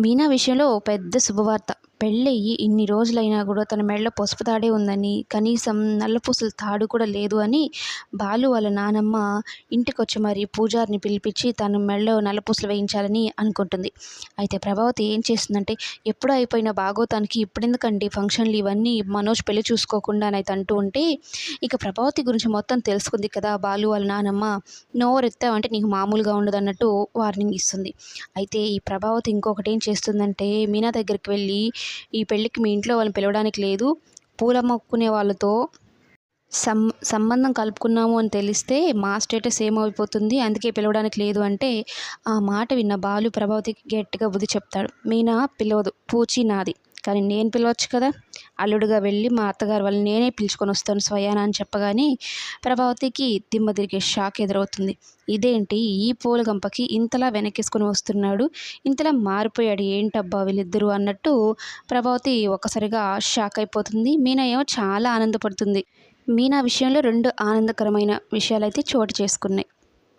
మీనా విషయంలో ఓ పెద్ద శుభవార్త. పెళ్ళయ్యి ఇన్ని రోజులైనా కూడా తన మెడలో పసుపు తాడే ఉందని కనీసం నల్లపూసల తాడు కూడా లేదు అని బాలు వాళ్ళ నానమ్మ ఇంటికొచ్చి మరి పూజారిని పిలిపించి తన మెడలో నల్లపూసలు వేయించాలని అనుకుంటుంది. అయితే ప్రభావతి ఏం చేస్తుందంటే ఎప్పుడు అయిపోయిన భాగోతానికి ఇప్పుడెందుకండి ఫంక్షన్లు ఇవన్నీ మనోజ్ పెళ్ళి చూసుకోకుండా అయితే అంటూ ఉంటే ఇక ప్రభావతి గురించి మొత్తం తెలుసుకుంది కదా బాలు వాళ్ళ నానమ్మ. నోరెత్తావంటే నీకు మామూలుగా ఉండదు అన్నట్టు వార్నింగ్ ఇస్తుంది. అయితే ఈ ప్రభావతి ఇంకొకటి ఏం చేస్తుందంటే మీనా దగ్గరికి వెళ్ళి ఈ పెళ్ళికి మీ ఇంట్లో వాళ్ళని పిలవడానికి లేదు. పూల మొక్కునే వాళ్ళతో సం సంబంధం కలుపుకున్నాము అని తెలిస్తే మా స్టేటస్ ఏమైపోతుంది? అందుకే పిలవడానికి లేదు అంటే ఆ మాట విన్న బాలు ప్రభావతికి గట్టిగా బుద్ధి చెప్తాడు. మీనా పిలవదు. పూచి నాది. కానీ నేను పిలవచ్చు కదా? అల్లుడుగా వెళ్ళి మా అత్తగారు వాళ్ళని నేనే పిలుచుకొని వస్తాను స్వయాన అని చెప్పగానే ప్రభావతికి దిమ్మ తిరిగే షాక్ ఎదురవుతుంది. ఇదేంటి? ఈ పూల గంపకి ఇంతలా వెనకేసుకొని వస్తున్నాడు. ఇంతలా మారిపోయాడు ఏంటబ్బా వీళ్ళిద్దరూ అన్నట్టు ప్రభావతి ఒక్కసారిగా షాక్ అయిపోతుంది. మీనా ఏమో చాలా ఆనందపడుతుంది. మీనా విషయంలో రెండు ఆనందకరమైన విషయాలు అయితే చోటు చేసుకున్నాయి.